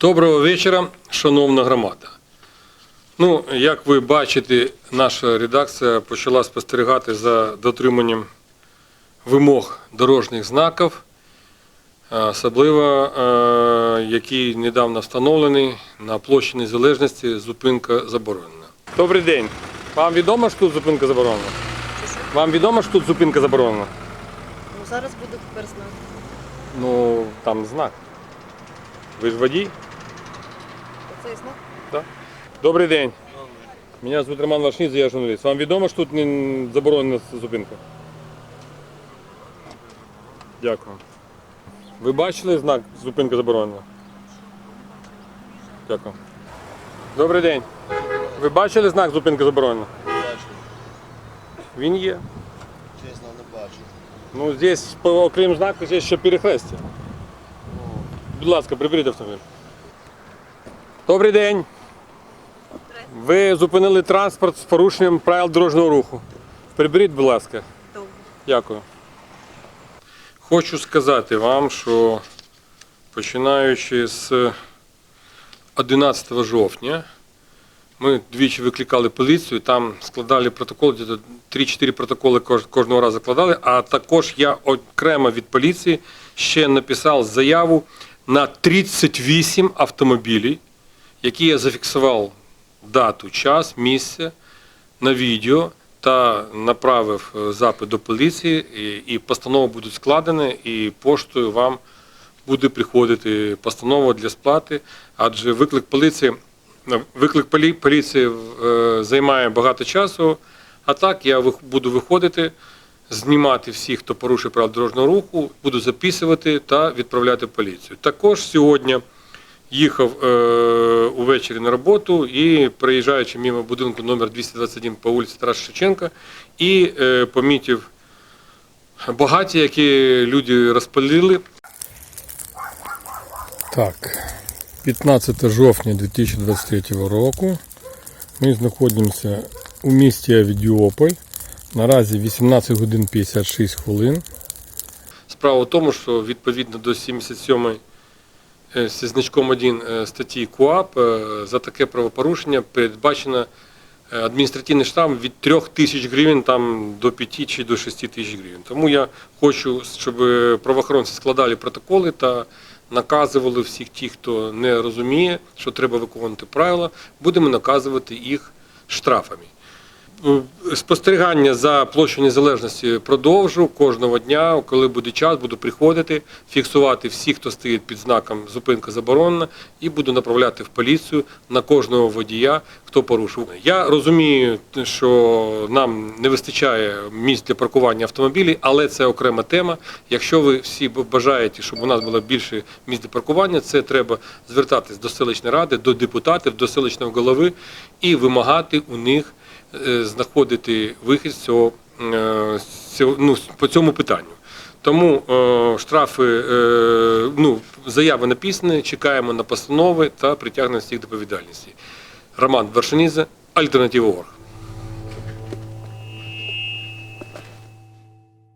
Доброго вечора, шановна громада. Ну, як ви бачите, наша редакція почала спостерігати за дотриманням вимог дорожніх знаків, особливо е, який недавно встановлений на площі Незалежності зупинка заборонена. Добрий день. Вам відомо, що тут зупинка заборонена? Вам відомо, що тут зупинка заборонена? Ну, зараз буде тепер знак. Ну, там знак. Ви ж водій? Знак? Да. Добрий день. Мене звуть Роман Вашнідзе, я журналіст. Вам відомо, що тут не заборонена зупинка? Дякую. Ви бачили знак зупинка заборонена? Дякую. Добрий день. Ви бачили знак зупинка заборонена? Бачу, Він є. чесно, не бачу. Ну, здесь, по- окрім знаку, є ще перехрестя. Будь ласка, приберіть автомобіль. Добрий день. Ви зупинили транспорт з порушенням правил дорожнього руху. Приберіть, будь ласка. Добре. Дякую. Хочу сказати вам, що починаючи з 11 жовтня ми двічі викликали поліцію, там складали протокол, десь 3-4 протоколи кожного разу складали, а також я окремо від поліції ще написав заяву на 38 автомобілів, які я зафіксував дату, час, місце на відео та направив е, запит до поліції, і, і постанова буде складена, і поштою вам буде приходити постанова для сплати, адже виклик поліції, е, виклик полі- поліції е, займає багато часу, а так я буду виходити, знімати всіх, хто порушує правила дорожнього руху, буду записувати та відправляти поліцію. Також сьогодні їхав е, увечері на роботу і приїжджаючи мимо будинку номер 221 по вулиці Тараса Шевченка, і е, помітив багаття, які люди розпалили. Так, 15 жовтня 2023 року. Ми знаходимося у місті Авідіополь. Наразі 18 годин 56 хвилин. Справа в тому, що відповідно до 77 е, зі значком 1 е, статті КУАП е, за таке правопорушення передбачено е, адміністративний штраф від 3 тисяч гривень там, до 5 чи до 6 тисяч гривень. Тому я хочу, щоб е, правоохоронці складали протоколи та наказували всіх тих, хто не розуміє, що треба виконувати правила, будемо наказувати їх штрафами. Е, Спостерігання за площою незалежності продовжу кожного дня, коли буде час, буду приходити, фіксувати всіх, хто стоїть під знаком зупинка заборонена, і буду направляти в поліцію на кожного водія, хто порушив. Я розумію, що нам не вистачає місць для паркування автомобілів, але це окрема тема. Якщо ви всі бажаєте, щоб у нас було більше місць для паркування, це треба звертатись до селищної ради, до депутатів, до селищного голови і вимагати у них знаходити вихід з цього, е, ну, по цьому питанню. Тому е, штрафи, е, ну, заяви написані, чекаємо на постанови та притягнення всіх до відповідальності. Роман Вершиніза, Альтернатива Орг.